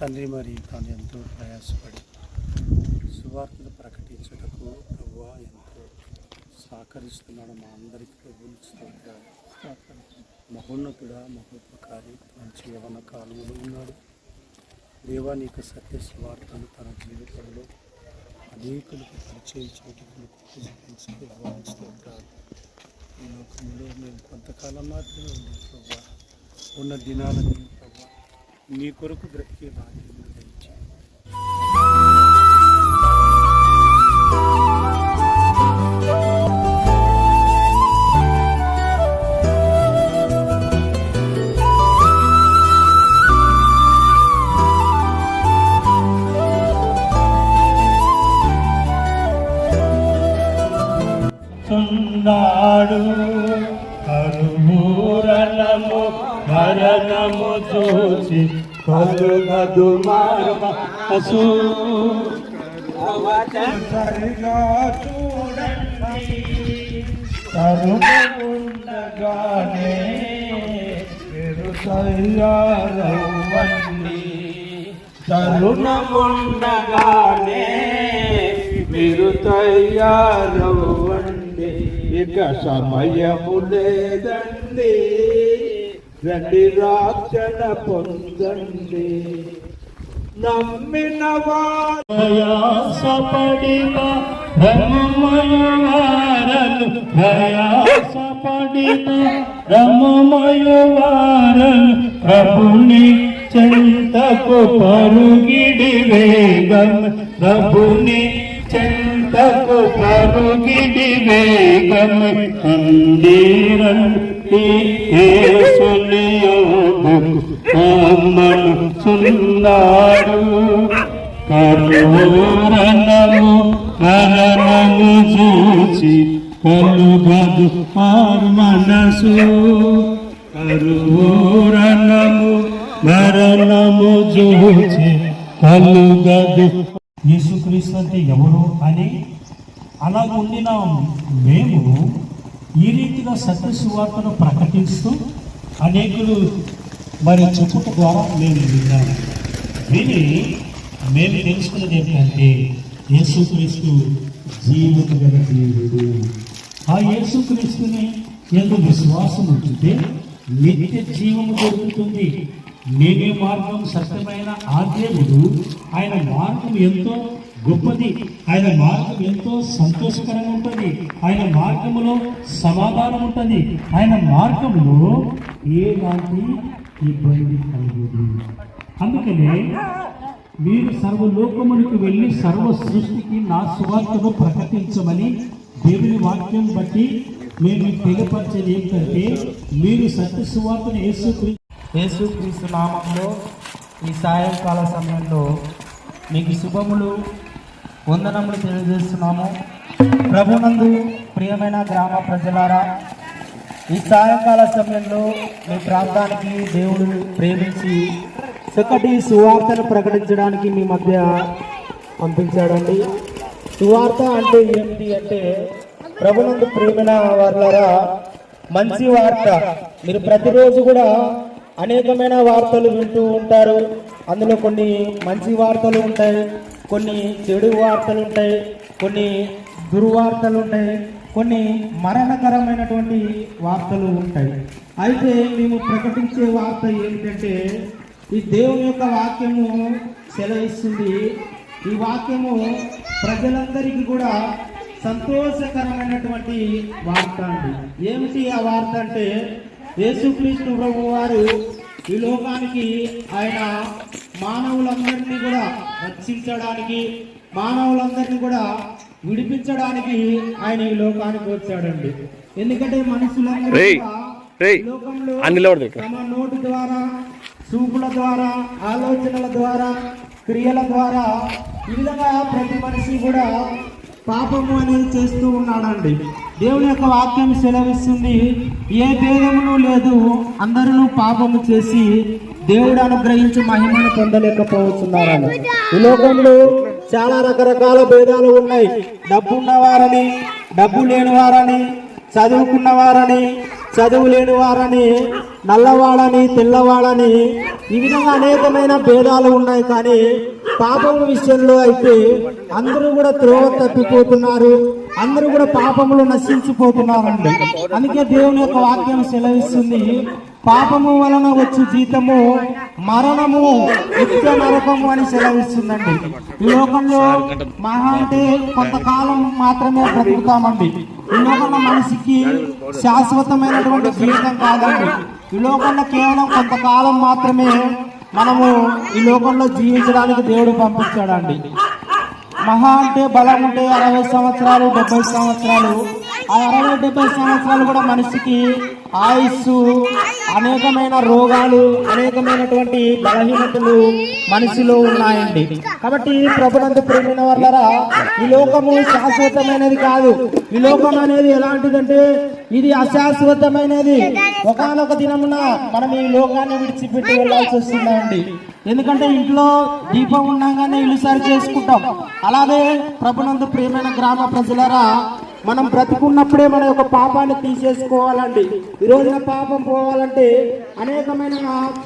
తండ్రి మరి తాను ఎంతో ప్రయాసపడి సువార్తను ప్రకటించుటకు ప్రభు ఎంతో సహకరిస్తున్నాడు. మా అందరికీ ప్రభువులు స్తోత్రాలు. మహోన్నతుడా మహోపకారి మంచి యవన కాలంలో ఉన్నాడు. దేవా నీకు సత్య సువార్తను తన జీవితంలో అనేకులకు పరిచయం చేయటకు స్తోత్రాలు. ఈ లోకంలో మేము కొంతకాలం మాత్రమే ఉన్న దినాలని నీ కొరకు బ్రతికే భాగ్యం దయచేయి చున్నాడు కరుమూరణము మరణము చూసి కలుగదు మార్మసు సరిగా చూడండి కరుము తయారవ్వండి తరుణముండగానే మీరు తయారవ్వండి ఇక సమయము లేదండి. రండి రాక్షణ పొందండి. నమ్మిన ప్రయాసపడిన రమమయవారలు ప్రయాసపడిన రమమయవారలు ప్రభుని చెంతకు పరుగిడి వేగం ప్రభుని చెంతకు పరుగిడి వేగం అందిరండి ఏసునియోగుకు అమ్మను సున్నాడు కరుణము మరణము చూసి కలుగదు మారు మనసు కరుణము మరణము చూసి కలుగదు యేసుక్రీస్తు అంటే ఎవరు అని అలా ఉండిన మేము ఈ రీతిగా సత్య సువార్తను ప్రకటిస్తూ అనేకులు మరి చెప్పుట ద్వారా మేము విన్నాము విని మేము తెలుసుకున్నది ఏంటంటే యేసుక్రీస్తు జీవిత గల దేవుడు ఆ యేసుక్రీస్తుని ఎందుకు విశ్వాసం ఉంచితే నిత్య జీవము దొరుకుతుంది. నేనే మార్గం సత్యమైన ఆ దేవుడు ఆయన మార్గం ఎంతో గొప్పది. ఆయన మార్గం ఎంతో సంతోషకరంగా ఉంటుంది. ఆయన మార్గములో సమాధానం ఉంటుంది. ఆయన మార్గంలో ఏలాంటి ఇబ్బంది కలుగుదు. అందుకనే మీరు సర్వలోకమునికి వెళ్ళి సర్వ సృష్టికి నా సువార్తను ప్రకటించమని దేవుని వాక్యం బట్టి మేము తెలియపరిచేది ఏంటంటే మీరు సత్య సువార్తను యేసుక్రీ యేసుక్రీస్తు నామంలో ఈ సాయంకాల సమయంలో మీకు శుభములు వందనములు తెలియజేస్తున్నాము. ప్రభునందు ప్రియమైన గ్రామ ప్రజలారా ఈ సాయంకాల సమయంలో మీ ప్రాంతానికి దేవుడు ప్రేమించి చక్కటి సువార్తను ప్రకటించడానికి మీ మధ్య పంపించాడండి. సువార్త అంటే ఏమిటి అంటే ప్రభునందు ప్రేమైన వారులారా మంచి వార్త. మీరు ప్రతిరోజు కూడా అనేకమైన వార్తలు వింటూ ఉంటారు. అందులో కొన్ని మంచి వార్తలు ఉంటాయి. కొన్ని చెడు వార్తలు ఉంటాయి కొన్ని దుర్వార్తలు ఉంటాయి కొన్ని మరణకరమైనటువంటి వార్తలు ఉంటాయి. అయితే మేము ప్రకటించే వార్త ఏమిటంటే ఈ దేవుని యొక్క వాక్యము సెలవిస్తుంది. ఈ వాక్యము ప్రజలందరికీ కూడా సంతోషకరమైనటువంటి వార్త అండి. ఏమిటి ఆ వార్త అంటే యేసుక్రీస్తు ప్రభు వారు ఈ లోకానికి ఆయన మానవులందరినీ కూడా రక్షించడానికి మానవులందరినీ కూడా విడిపించడానికి ఆయన ఈ లోకానికి వచ్చాడండి. ఎందుకంటే మనుషులందరూ లోకంలో తమ నోటి ద్వారా చూపుల ద్వారా ఆలోచనల ద్వారా క్రియల ద్వారా ఈ విధంగా ప్రతి మనిషి కూడా పాపము అనేది చేస్తూ ఉన్నాడండి. దేవుని యొక్క వాక్యం సెలవిస్తుంది. ఏ భేదమును లేదు. అందరూ పాపము చేసి దేవుడు అనుగ్రహించి మహిమను పొందలేకపోతున్నారని. ఈ లోకంలో చాలా రకరకాల భేదాలు ఉన్నాయి. డబ్బు ఉన్నవారని డబ్బు లేని వారని చదువుకున్న వారని చదువు లేని వారని నల్లవాడని తెల్లవాడని ఈ విధంగా అనేకమైన భేదాలు ఉన్నాయి కానీ పాపం విషయంలో అయితే అందరూ కూడా త్రోవ తప్పిపోతున్నారు అందరూ కూడా పాపములు నశించిపోతున్నారండి. అందుకే దేవుని యొక్క వాక్యం సెలవిస్తుంది. పాపము వలన వచ్చు జీతము మరణము నిత్య నరకము అని సెలవిస్తుందండి. ఈ లోకంలో మహా అంటే కొంతకాలం మాత్రమే బ్రతుకుతామండి. ఈ లోకంలో మనిషికి శాశ్వతమైనటువంటి జీవితం కాదండి. ఈ లోకంలో కేవలం కొంతకాలం మాత్రమే మనము ఈ లోకంలో జీవించడానికి దేవుడు పంపించాడండి. మహా అంటే బలం ఉంటే అరవై సంవత్సరాలు డెబ్బై సంవత్సరాలు ఆ అరవై డెబ్బై సంవత్సరాలు కూడా మనిషికి ఆయుస్సు అనేకమైన రోగాలు అనేకమైనటువంటి బలహీనతలు మనిషిలో ఉన్నాయండి. కాబట్టి ప్రభునందు ప్రేమిన వల్లరా ఈ లోకము శాశ్వతమైనది కాదు. ఈ లోకం అనేది ఎలాంటిదంటే ఇది అశాశ్వతమైనది. ఒకనొక దినమున మనం ఈ లోకాన్ని విడిచిపెట్టి వెళ్ళాల్సి వస్తుందండి. ఎందుకంటే ఇంట్లో దీపం ఉండగానే ఇల్లు సరి చేసుకుంటాం అలాగే ప్రభునందు ప్రేమైన గ్రామ ప్రజలరా మనం బ్రతుకున్నప్పుడే మన యొక్క పాపాన్ని తీసేసుకోవాలండి. ఈరోజున పాపం పోవాలంటే అనేకమైన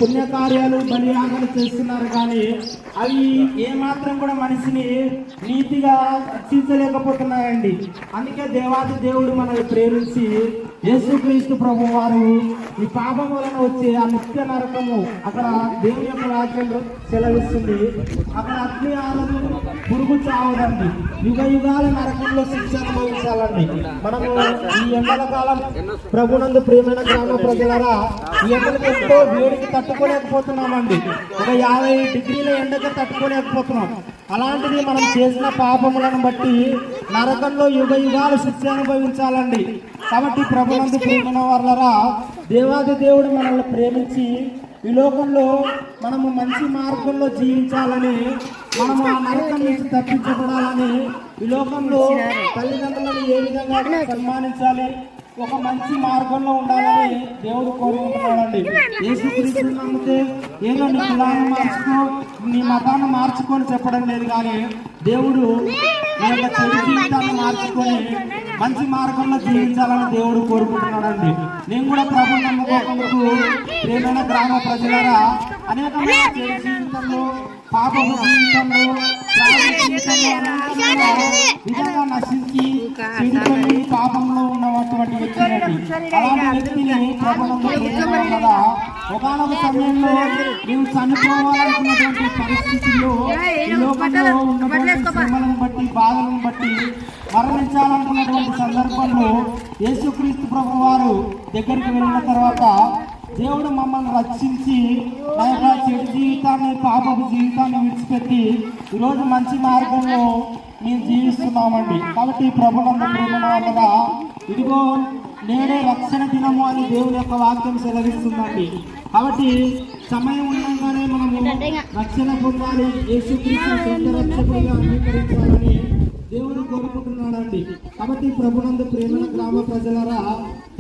పుణ్యకార్యాలు బలియాగాలు చేస్తున్నారు కానీ అవి ఏమాత్రం కూడా మనిషిని నీతిగా రక్షించలేకపోతున్నాయండి. అందుకే దేవాది దేవుడు మనల్ని ప్రేమించి యేసుక్రీస్తు ప్రభు వారు ఈ పాపం వలన వచ్చే ఆ నిత్య నరకము అక్కడ దేవుని యొక్క వాక్యంలో సెలవిస్తుంది. అక్కడ అగ్ని ఆరదు పురుగు చావదండి. యుగ యుగాల నరకంలో శిక్ష అనుభవించాలండి. మనము ఈ ఎండల కాలం ప్రభునందు ప్రియమైన గ్రామ ప్రజలరా ఈ ఎండలకు ఎంతో వేడికి తట్టుకోలేకపోతున్నామండి. ఒక యాభై డిగ్రీల ఎండకి తట్టుకోలేకపోతున్నాం. అలాంటిది మనం చేసిన పాపములను బట్టి నరకంలో యుగ యుగాలు శిక్ష అనుభవించాలండి. కాబట్టి ప్రభునందు ప్రేమిన వాళ్ళరా దేవాది దేవుడు మనల్ని ప్రేమించి ఈ లోకంలో మనము మంచి మార్గంలో జీవించాలని మనము ఆ నరకం నుంచి తప్పించబడాలని ఈ లోకంలో తల్లిదండ్రులను ఏ విధంగా సన్మానించాలి? ఒక మంచి మార్గంలో ఉండాలని దేవుడు కోరుకుంటున్నాడండి యేసుక్రీస్తుని నమ్మితే ఏదో నీ కులాన్ని మార్చుకో నీ మతాన్ని మార్చుకొని చెప్పడం లేదు కానీ దేవుడు నీ యొక్క చెడు జీవితాన్ని మార్చుకొని మంచి మార్గంలో జీవించాలని దేవుడు కోరుకుంటున్నాడండి. నేను కూడా ప్రభు నమ్మకంకు ప్రేమైన గ్రామ ప్రజలరా అనేకమైన జీవితంలో పాపపు జీవితంలో నశించి పాపంలో ఉన్నటువంటి వ్యక్తులండి అలాంటి వ్యక్తిని ప్రభుత్వం కదా ఒకనొక సమయంలో నీవు చనిపోవాలనుకున్నటువంటి పరిస్థితుల్లో ఈ లోకంలో ఉన్నటువంటి శ్రమలను బట్టి బాధలను బట్టి మరణించాలనుకున్నటువంటి సందర్భంలో యేసుక్రీస్తు ప్రభు వారు దగ్గరికి వెళ్ళిన తర్వాత దేవుడు మమ్మల్ని రక్షించి నా యొక్క చెడు జీవితాన్ని పాపపు జీవితాన్ని విడిచిపెట్టి ఈరోజు మంచి మార్గంలో మేము జీవిస్తున్నామండి. కాబట్టి ప్రభునంద ప్రేమ ఇదిగో నేడే రక్షణ దినము అని దేవుని యొక్క వాక్యం సెలవిస్తుందండి. కాబట్టి సమయం ఉండగానే మనము రక్షణ పొందాలి. యేసుక్రీస్తు సొంత రక్షకుడిగా అంగీకరించాలని దేవుడు కోరుకుంటున్నాడండి. కాబట్టి ప్రభునందు ప్రేమ గ్రామ ప్రజలరా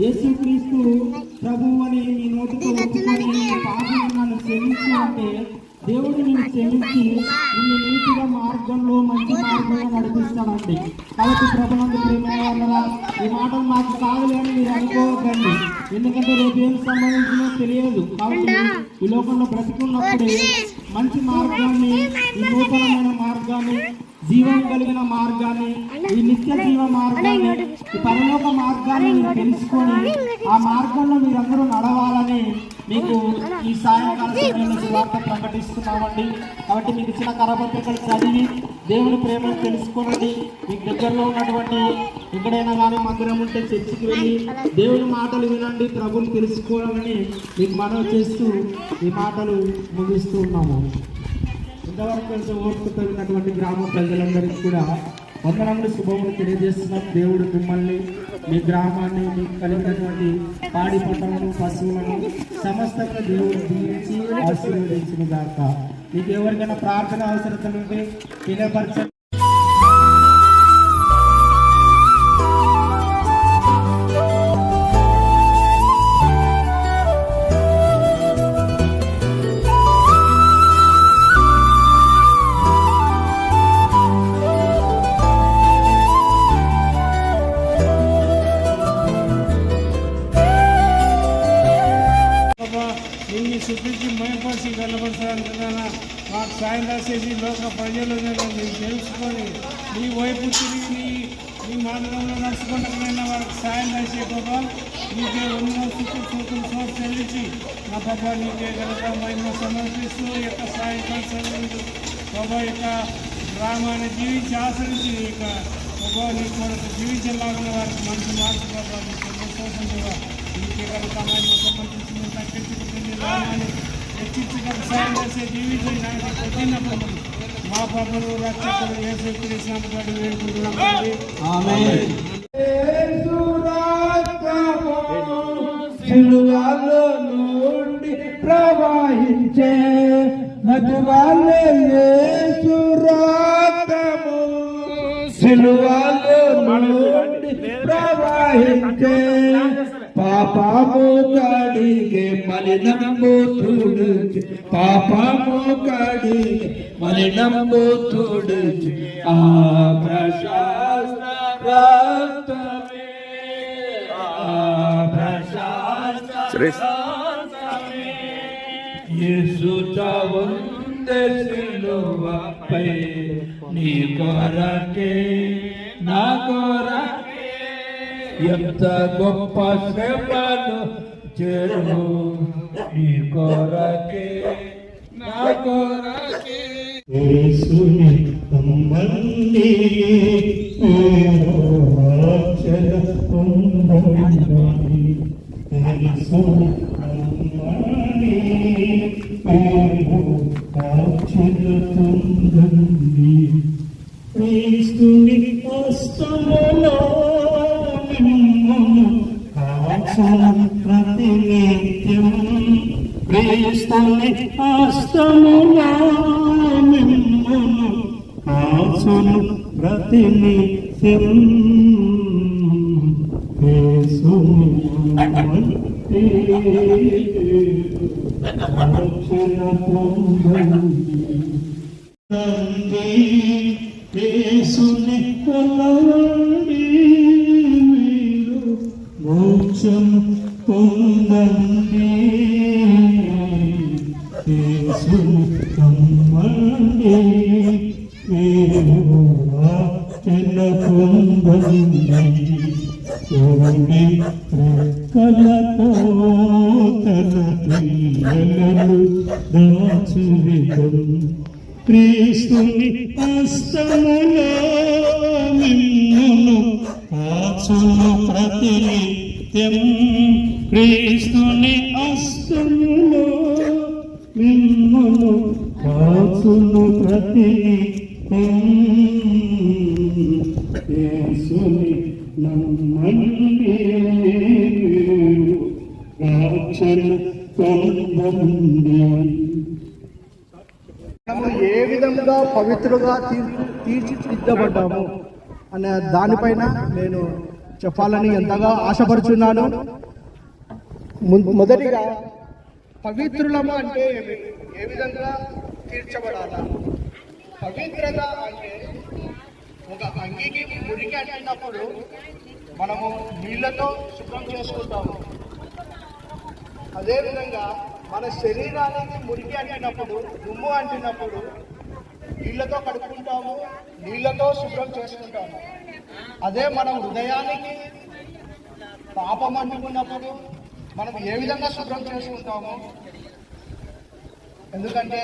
యేసుక్రీస్తు ప్రభు అని మీ నోటితో ఒప్పుకొని పాపం నన్ను క్షమించు అంటే దేవుడు నిన్ను క్షమించి నిన్ను నీతిగా మార్గంలో మంచి మార్గంలో నడిపిస్తాడండి. కాబట్టి ప్రభునందు ప్రేమ వాళ్ళరా ఈ మాటలు మాకు కాదులే అని మీరు అనుకోవద్దండి. ఎందుకంటే రేపు ఏం సంబంధించినో తెలియదు. కాబట్టి ఈ లోకంలో బ్రతికున్నప్పుడే మంచి మార్గాన్ని ఈ నూతనమైన మార్గాన్ని జీవం కలిగిన మార్గాన్ని ఈ నిత్య జీవ మార్గాన్ని ఈ పరలోక మార్గాన్ని మీరు తెలుసుకొని ఆ మార్గంలో మీరందరూ నడవాలని మీకు ఈ సాయంకాల సమయంలో సువార్త ప్రకటిస్తున్నామండి. కాబట్టి మీకు ఇచ్చిన కరపత్రికలు చదివి దేవుని ప్రేమను తెలుసుకోనండి. మీకు దగ్గరలో ఉన్నటువంటి ఎక్కడైనా కానీ మందిరం ఉంటే చర్చికి వెళ్ళి దేవుని మాటలు వినండి ప్రభుని తెలుసుకోవాలని మీకు మనవి చేస్తూ ఈ మాటలు ముగిస్తూ ఉన్నాము. ఇంతవరకు కొంచెం ఓర్పు కలిగినటువంటి గ్రామ ప్రజలందరికీ కూడా వందనములు శుభములు తెలియజేస్తున్నాం దేవుడు మిమ్మల్ని మీ గ్రామాన్ని మీకు కలిగినటువంటి పాడి పంటలను పశువులను సమస్తంగా దేవుడు దీవించి ఆశీర్వదించిన దాకా మీకు ఎవరికైనా ప్రార్థన అవసరత ఉంటే తెలియపరచండి దయచేసి లోక ప్రజలు తెలుసుకొని నీ వైపు తిరిగి నీ నీ మార్గంలో నడుచుకుంటున్న వారికి సాయం చేసే బాబా నీకే ఉన్న స్థితి సూతులు సోపు చెల్లించి నా బాబా నీకే కనుక మహిమ సమర్పిస్తూ యొక్క సాయంకాలం చదివించు బాబా యొక్క గ్రామాన్ని జీవించి ఆచరించి యొక్క బాబా నీ కొరకు జీవించలాగిన వారికి మంచి మార్పు బాబా నీకు సంతోషం బాబా నీకే కనుక మహిమ సమర్పించి తగ్గించుకుంటుంది. రామాన్ని హెచ్చించడం సాయం చేసే జీవితం నాకు పొందినప్పుడు మా ప్రభులు రక్షకులు యేసు కృష్ణ గారు నుండి నదువాలే నుండి పాపము కడిగే మలినము తుడుచి పాపము కడిగే మలినము తుడుచి ఆ ప్రశాస్త రక్తమే ఆ ప్రశాస్త యేసుట వందే సిలువపై నీ కొరకే నా కొరకే ఎంత గొప్ప శ్రమను చెరువు నీ కొరకే నా కొరకే. యేసుని నమ్మండి రక్షణ పొందండి. యేసుని నమ్మండి రక్షణ పొందండి యేసుని నమ్మండి మీరు చూడండి కలతో తన పిల్లలను దాచువితం క్రీస్తుని హస్తములో మిమ్మును కాచును ప్రతినిత్యం. క్రీస్తుని హస్తములో మిమ్మును యేసుని నమ్మండి. రక్షణ పొందండి ఏ విధంగా పవిత్రుగా తీర్చి తీర్చిదిద్దబడ్డాము అనే దానిపైన నేను చెప్పాలని ఎంతగా ఆశపడుచున్నాను. మొదటిగా పవిత్రులము అంటే ఏ విధంగా తీర్చబడాలా? పవిత్రత అంటే ఒక అంగీకి మురికి అంటినప్పుడు మనము నీళ్ళతో శుభ్రం చేసుకుంటాము. అదేవిధంగా మన శరీరానికి మురికి అంటినప్పుడు దుమ్ము అంటినప్పుడు నీళ్ళతో కడుక్కుంటాము నీళ్ళతో శుభ్రం చేసుకుంటాము. అదే మన హృదయానికి పాపం అంటుకున్నప్పుడు మనం ఏ విధంగా శుభ్రం చేసుకుంటాము? ఎందుకంటే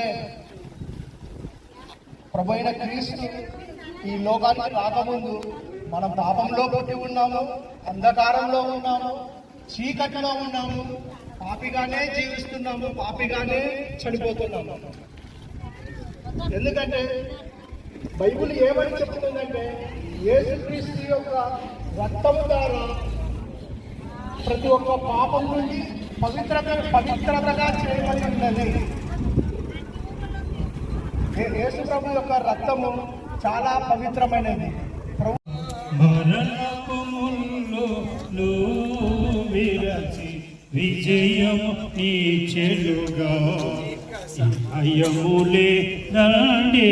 ప్రభైన క్రీస్తు ఈ లోకానికి రాకముందు మనం పాపంలో పుట్టి ఉన్నాము అంధకారంలో ఉన్నాము చీకటిలో ఉన్నాము పాపిగానే జీవిస్తున్నాము పాపిగానే చనిపోతున్నాము. ఎందుకంటే బైబిల్ ఏమని చెప్తుందంటే యేసుక్రీస్తు యొక్క రక్తము ద్వారా ప్రతి ఒక్క పాపం నుండి పవిత్రత పవిత్రతగా చేయబడి ఉన్నది యేసు ప్రభు యొక్క రక్తము చాలా పవిత్రమైనది. ప్రభు మరణపు ముల్లులు విజయము నీ చెలుగా అయ్యములే రండి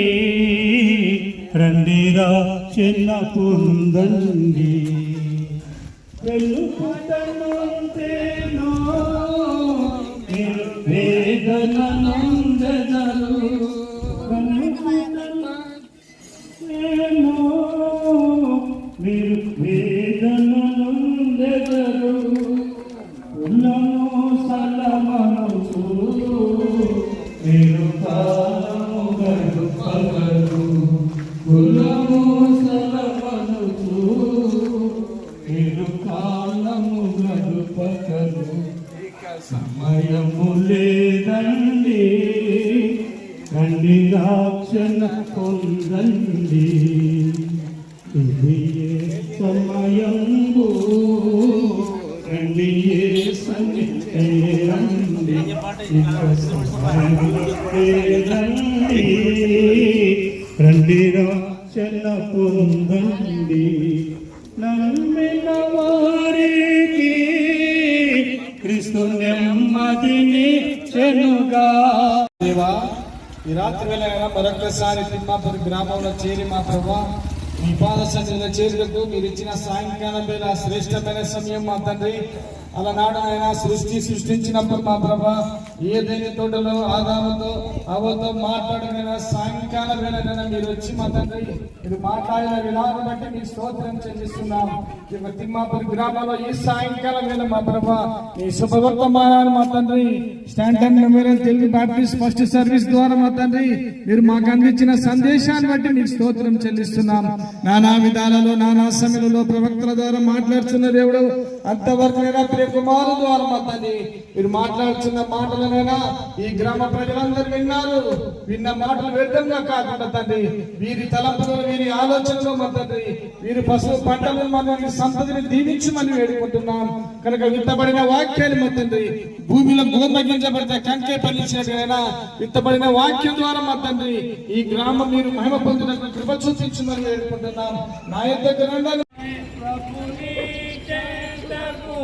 రండిరా చిన్న పొందండి. వెలుగుతనంతేనో మీరు పొందండి నమ్మిన వారికి క్రీస్తు నెమ్మదిని చెనుగా. దేవా ఈ రాత్రి వేళ మరొకసారి తిమ్మాపురి గ్రామంలో చేరి మా ప్రభా మీ పాద సన్నిధిలో చేరులకు మీరు ఇచ్చిన సాయంకాలం వేళ శ్రేష్టమైన సమయం మా తండ్రి. అలనాడు ఆయన సృష్టి సృష్టించినప్పుడు మా ప్రభా ఏదైనా తోటలో ఆదాముతో అవతో మాట్లాడిన సాయంకాల వేళ మీరు వచ్చి మా తండ్రి మీరు మాట్లాడిన విధానం బట్టి మీ స్తోత్రం చెల్లిస్తున్నాం. తిమ్మాపూర్ గ్రామంలో ఈ సాయంకాలం వేళ మా ప్రభా మీ శుభవర్తమానాలు మా తండ్రి and memorial Telugu Baptist first service ద్వారా మా తండ్రి మీరు మాకు అందించిన సందేశాన్ని బట్టి మీకు స్తోత్రం చెల్లిస్తున్నాం. నానా విధాలలో నానా సమయంలో ప్రవక్తల ద్వారా మాట్లాడుతున్న దేవుడు అంతవరకు ప్రియ కుమారు ద్వారా మా తండ్రి మీరు మాట్లాడుతున్న మాటలనైనా ఈ గ్రామ ప్రజలందరూ విన్నారు. విన్న మాటలు వ్యర్థంగా కాకుండా తండ్రి వీరి తలంపులు వీరి ఆలోచనలు మా తండ్రి వీరి పశువు పంటలను మన సంతతిని దీవించమని వేడుకుంటున్నాం. కనుక విత్తబడిన వాక్యాలు మా తండ్రి భూమిలో గోమగించబడితే కంకే పలిచినట్టుగా విత్తబడిన వాక్యం ద్వారా మా తండ్రి ఈ గ్రామం మీరు మహిమ పొందిన కృప చూపించమని వేడుకుంటున్నాం. నా యొక్క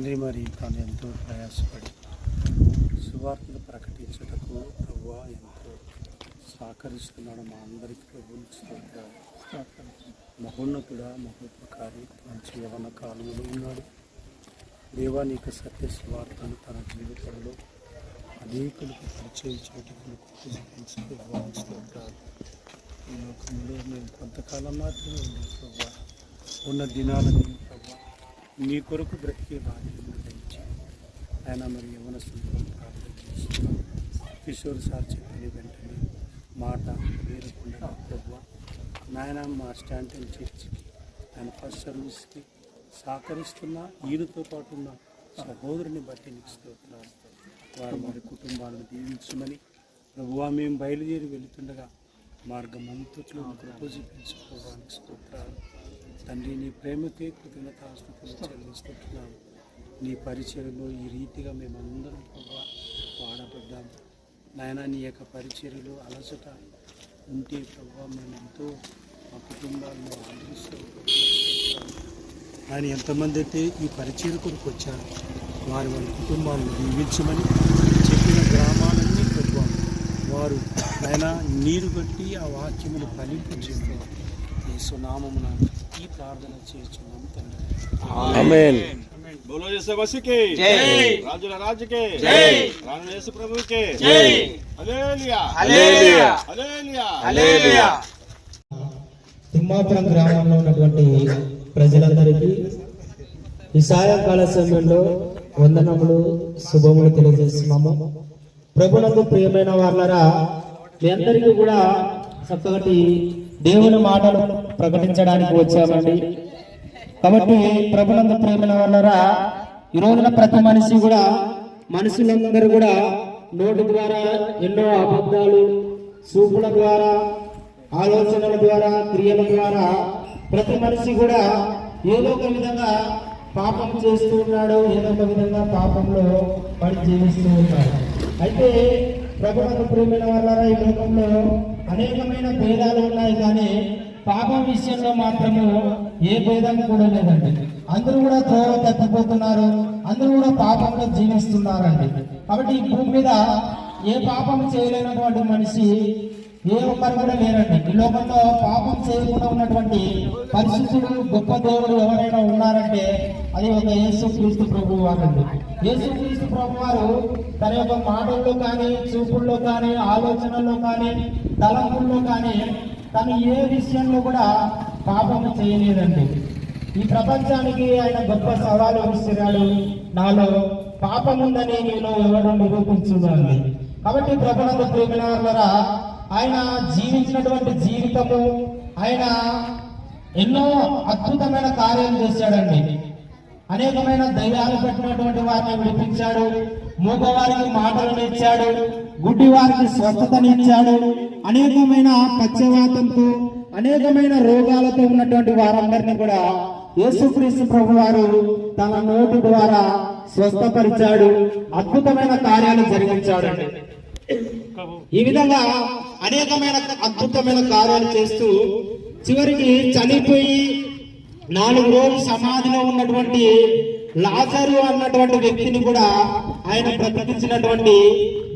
తండ్రి మరి తాను ఎంతో ప్రయాసపడి సువార్తలు ప్రకటించుటకు ప్రభు ఎంతో సహకరిస్తున్నాడు మా అందరికీ ప్రభువుని మహోన్నతుడ మహోపకారి మంచి యవన కాలంలో ఉన్నాడు దేవానికి సత్య సువార్తను తన జీవితంలో అనేకులకు పరిచయం చేయటకు ఈ లోకంలో మేము కొంతకాలం మాత్రమే ఉన్న దినాలని నీ కొరకు బ్రతికే భాగ్యం దయచి ఆయన మరి యవనస్తులు ప్రార్థన చేస్తున్నాం కిషోర్ సార్ చెప్పిన వెంటనే మాట వేరకుండా ప్రభు నాయన మా స్టాంటన్ చర్చికి ఆయన ఫస్ట్ సర్వీస్కి సహకరిస్తున్న ఈయనతో పాటు ఉన్న సహోదరుని బట్టి నీకు స్తోత్రాలు. వారు వారి కుటుంబాలను దీవించమని ప్రభువా మేము బయలుదేరి వెళుతుండగా మార్గం అంతట్లో కృప చూపించుకోవడానికి స్తోత్రాలు. తండ్రి నీ ప్రేమకే కృతజ్ఞతాస్తుతులు చెల్లిస్తున్నాము. నీ పరిచయలో ఈ రీతిగా మేమందరం ప్రభా వాడబడ్డాం నాయన నీ యొక్క పరిచయలో అలసట ఉంటే ప్రభావ మేము ఎంతో మా కుటుంబాలను ఆదరిస్తూ ఆయన ఎంతమంది అయితే ఈ పరిచయం కొరకు వచ్చారు వారి వారి కుటుంబాలను దీవించమని చెప్పిన గ్రామాలన్నీ ప్రభు వారు ఆయన నీరు బట్టి ఆ వాక్యమును ఫలింపు చేస్తారు ఈ సునామమున ఈ ప్రార్థన చేస్తున్నాం తండ్రి. బోలో చేసే వసికి. రాజుల రాజుకే. రాను యేసు ప్రభువుకే. తిమ్మాపురం గ్రామంలో ఉన్నటువంటి ప్రజలందరికీ ఈ సాయంకాల సమయంలో వందనములు శుభములు తెలియజేస్తున్నాము. ప్రభులకు ప్రియమైన వాళ్ళరా మీ అందరికీ కూడా చక్కటి దేవుని మాటలు ప్రకటించడానికి వచ్చామండి. కాబట్టి ప్రభునందు ప్రేమల వల్లరా ఈ రోజున ప్రతి మనిషి కూడా మనుషులందరూ కూడా నోటి ద్వారా ఎన్నో అబద్ధాలు చూపుల ద్వారా ఆలోచనల ద్వారా క్రియల ద్వారా ప్రతి మనిషి కూడా ఏదో ఒక విధంగా పాపం చేస్తూ ఉన్నాడు ఏదో ఒక విధంగా పాపంలో పని జీవిస్తూ ఉన్నాడు. అయితే ప్రభుత్వ ప్రేమైన వాళ్ళ ఈ లోకంలో అనేకమైన భేదాలు ఉన్నాయి కానీ పాపం విషయంలో మాత్రము ఏ భేదం కూడా లేదండి. అందరూ కూడా త్రోవ తప్పిపోతున్నారు. అందరూ కూడా పాపంలో జీవిస్తున్నారండి. కాబట్టి ఈ భూమి మీద ఏ పాపం చేయలేనటువంటి మనిషి ఏ ఒక్కరు కూడా లేరండి. ఈ లోకంలో పాపం చేయకుండా ఉన్నటువంటి పరిశుద్ధుడు గొప్ప దేవుడు ఎవరైనా ఉన్నారంటే అది ఒక యేసు క్రీస్తు ప్రభు వారండి. యేసు క్రీస్తు ప్రభు వారు తన యొక్క మాటల్లో కానీ చూపుల్లో కానీ ఆలోచనల్లో కానీ తలంపుల్లో కానీ తను ఏ విషయంలో కూడా పాపం చేయలేదండి. ఈ ప్రపంచానికి ఆయన గొప్ప సవాలు విసిరాడు నాలో పాపం ఉందని నేను ఎవరు నిరూపించున్నాను కాబట్టి ప్రభునందు ప్రేమిన ఆయన జీవించినటువంటి జీవితము ఆయన ఎన్నో అద్భుతమైన కార్యాలు చేశాడండి. అనేకమైన దయ్యాలు పెట్టినటువంటి వారిని విడిపించాడు మూగవారికి మాటలను ఇచ్చాడు గుడ్డి వారికి స్వస్థతనిచ్చాడు అనేకమైన పచ్చవాతంతో అనేకమైన రోగాలతో ఉన్నటువంటి వారందరినీ కూడా యేసుక్రీస్తు ప్రభు వారు తన నోటి ద్వారా స్వస్థపరిచాడు అద్భుతమైన కార్యాలు జరిగించాడు ఈ విధంగా అనేకమైన అద్భుతమైన కార్యాలు చేస్తూ చివరికి చనిపోయి నాలుగు రోజులు సమాధిలో ఉన్నటువంటి లాజరు అన్నటువంటి వ్యక్తిని కూడా ఆయన బ్రతికించినటువంటి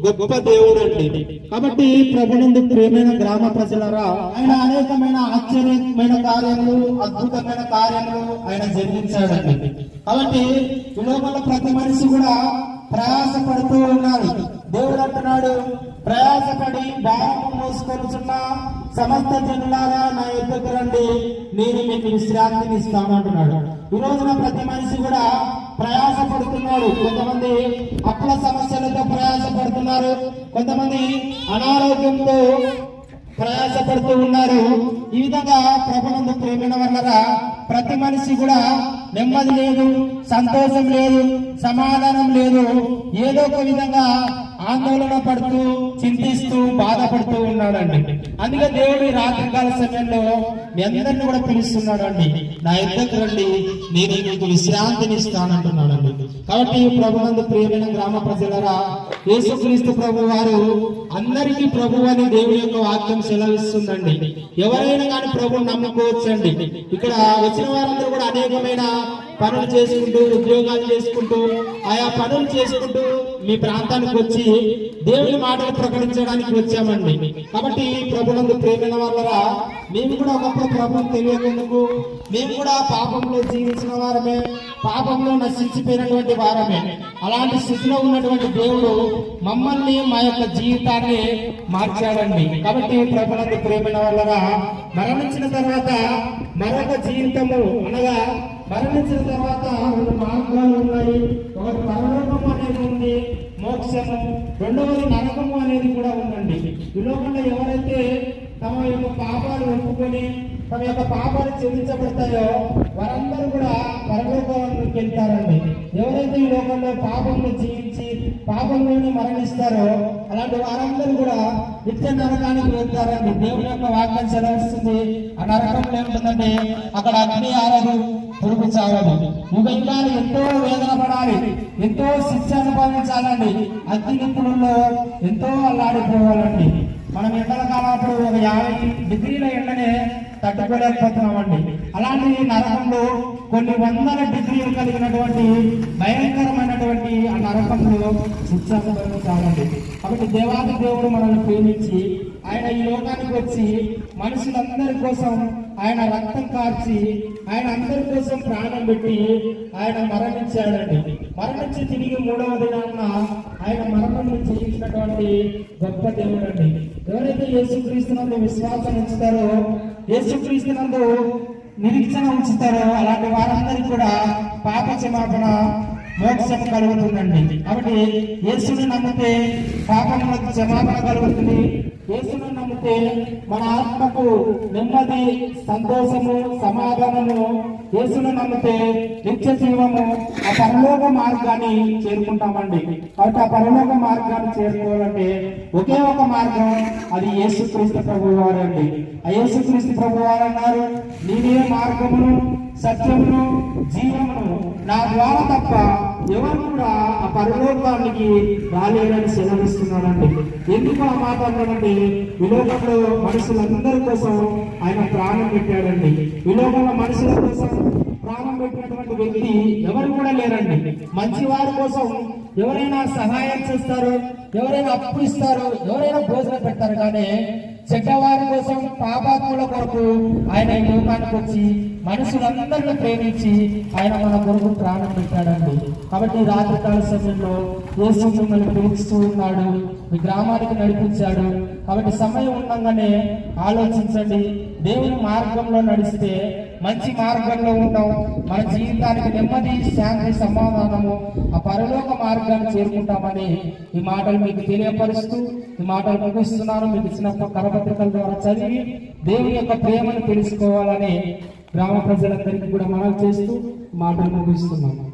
గొప్ప దేవుడు అండి. కాబట్టి ప్రభునందు ప్రేమైన గ్రామ ప్రజలరా ఆయన అనేకమైన ఆశ్చర్యమైన కార్యాలు అద్భుతమైన కార్యాలు ఆయన జరిగించాడండి. కాబట్టి లోపల ప్రతి మనిషి కూడా ప్రయాసపడుతూ ఉన్నారు దేవుడు అంటున్నాడు ప్రయాసపడి భారము మోసుకొనుచున్న సమస్త జనులారా నా యొద్దకు రండి. నేను మీకు విశ్రాంతిని ఇస్తాను అంటున్నాడు ఈ రోజున ప్రతి మనిషి కూడా ప్రయాసపడుతున్నాడు. కొంతమంది అప్పుల సమస్యలతో ప్రయాసపడుతున్నారు. కొంతమంది అనారోగ్యంతో ప్రయాసపడుతూ ఉన్నారు. ఈ విధంగా ప్రభుత్వం ప్రేమిన వల్లరా ప్రతి మనిషి కూడా నెమ్మది లేదు సంతోషం లేదు సమాధానం లేదు. ఏదో ఒక విధంగా ఆందోళన పడుతూ చింతిస్తూ బాధపడుతూ ఉన్నాడండి. అందుకే దేవుడు రాత్రికాల సమయంలో మీ అందరిని కూడా పిలుస్తున్నాడు అండి నా ఇద్దరికి రండి నేను మీకు విశ్రాంతిని ఇస్తానంటున్నాడండి కాబట్టి ప్రభునందు ప్రియమైన గ్రామ ప్రజలరా యేసుక్రీస్తు ప్రభు వారు అందరికీ ప్రభు అని దేవుడి యొక్క వాక్యం సెలవిస్తుందండి. ఎవరైనా కానీ ప్రభు నమ్ముకోవచ్చండి. ఇక్కడ వచ్చిన వారందరూ కూడా అనేకమైన పనులు చేసుకుంటూ ఉద్యోగాలు చేసుకుంటూ ఆయా పనులు చేసుకుంటూ మీ ప్రాంతానికి వచ్చి దేవుని మాటలు ప్రకటించడానికి వచ్చామండి. కాబట్టి ప్రభునందు ప్రేమైన వాళ్ళరా మేము కూడా ఒకప్పుడు ప్రభుత్వం తెలియకుందుకు మేము కూడా పాపంలో జీవించిన వారమే పాపంలో నశించిపోయినటువంటి వారమే. అలాంటి స్థితిలో ఉన్నటువంటి దేవుడు మమ్మల్ని మా యొక్క జీవితాన్ని మార్చాడండి. కాబట్టి ప్రభునందు ప్రేమైన వల్లరా మరణించిన తర్వాత మరొక జీవితము అనగా మరణించిన తర్వాత రెండు మార్గాలు ఉన్నాయి. ఒకటి పరలోకము అనేది ఉంది మోక్షము. రెండవది నరకము అనేది కూడా ఉందండి. ఈ లోకంలో ఎవరైతే తమ యొక్క పాపాలు ఒప్పుకొని తమ యొక్క పాపాలు చెల్లించబడతాయో వారందరూ కూడా పరలోకానికి వెళ్తారండి. ఎవరైతే ఈ లోకంలో పాపంలో జీవించి పాపంలోనే మరణిస్తారో అలాంటి వారందరూ కూడా నిత్య నరకానికి వెళ్తారండి. దేవుని యొక్క వాక్యం సెలవిస్తుంది ఆ నరకంలో ఏముంటుందంటే అక్కడ అగ్ని ఆరదు పురుగు చావదు. నువ్వు ఇంకా ఎంతో వేదన పడాలి ఎంతో శిక్ష అనుభవించాలండి. అగ్నిగుంతులలో ఎంతో అల్లాడిపోవాలండి. మనం ఎండల కాలప్పుడు ఒక యాభై డిగ్రీల ఎండనే తట్టుకోలేకపోతున్నామండి. అలాంటి నరకంలో కొన్ని వందల డిగ్రీలు కలిగినటువంటి భయంకరమైనటువంటి ఆ నరకంలో శిక్ష అనుభవించాలండి కాబట్టి దేవాది దేవుడు మనల్ని ప్రేమించి ఆయన ఈ లోకానికి వచ్చి మనుషులందరి కోసం ఆయన రక్తం కార్చి ఆయన అందరి కోసం ప్రాణం పెట్టి ఆయన మరణించాడండి. మరణించి తిరిగి మూడవ దినాన్న ఆయన మరణం చేయించినటువంటి గొప్ప దేవుడు అండి ఎవరైతే యేసుక్రీస్తునందు విశ్వాసం ఉంచుతారో యేసుక్రీస్తునందు నిరీక్షణ ఉంచుతారో అలాంటి వారందరికీ కూడా పాప క్షమాపణ మోక్షం కలుగుతుందండి. కాబట్టి యేసుని నమ్మితే పాపం క్షమాపణ కలుగుతుంది. యేసును నమ్మితే మన ఆత్మకు నెమ్మది సంతోషము సమాధానము. యేసును నమ్మితే నిత్య జీవము ఆ పరలోక మార్గాన్ని చేరుకుంటామండి. కాబట్టి ఆ పరలోక మార్గాన్ని చేరుకోవాలంటే ఒకే ఒక మార్గం అది యేసుక్రీస్తు ప్రభు వారండి. ఆ యేసుక్రీస్తు ప్రభు వారు అన్నారు నేనే మార్గమును సత్యమును జీవమును నా ద్వారా తప్ప ఎవరు కూడా ఆ పరలోకానికి రాలేరని సెలవిస్తున్నాడండి ఎందుకు ఆ మాట అన్నాడంటే విలోకంలో మనుషులందరి కోసం ఆయన ప్రాణం పెట్టాడండి. విలోకంలో మనుషుల కోసం ప్రాణం పెట్టినటువంటి వ్యక్తి ఎవరు కూడా లేరండి. మంచి వారి కోసం ఎవరైనా సహాయం చేస్తారు ఎవరైనా అప్పు ఇస్తారు ఎవరైనా భోజనం పెడతారు. కానీ చెడ్డవారి కోసం పాపాత్ముల కొరకు ఆయన ఈ లోకానికి వచ్చి మనుషులందరినీ ప్రేమించి ఆయన మన కొరకు ప్రాణం పెట్టాడండి. కాబట్టి ఈ రాత్రికాల సమయంలో యేసు మిమ్మల్ని పిలుస్తూ ఉన్నాడు. మీ గ్రామానికి నడిపించాడు. కాబట్టి సమయం ఉండగానే ఆలోచించండి. దేవుని మార్గంలో నడిస్తే మంచి మార్గంలో ఉన్నాం మన జీవితానికి నెమ్మది శాంతి సమాధానము ఆ పరలోక మార్గాన్ని చేరుకుంటామని ఈ మాటలు మీకు తెలియపరుస్తూ ఈ మాటలు ముగిస్తున్నాను. మీకు ఇచ్చిన కరపత్రికల ద్వారా చదివి దేవుని యొక్క ప్రేమను తెలుసుకోవాలని గ్రామ ప్రజలందరికీ కూడా మనం చేస్తూ మాటలు ముగిస్తున్నాను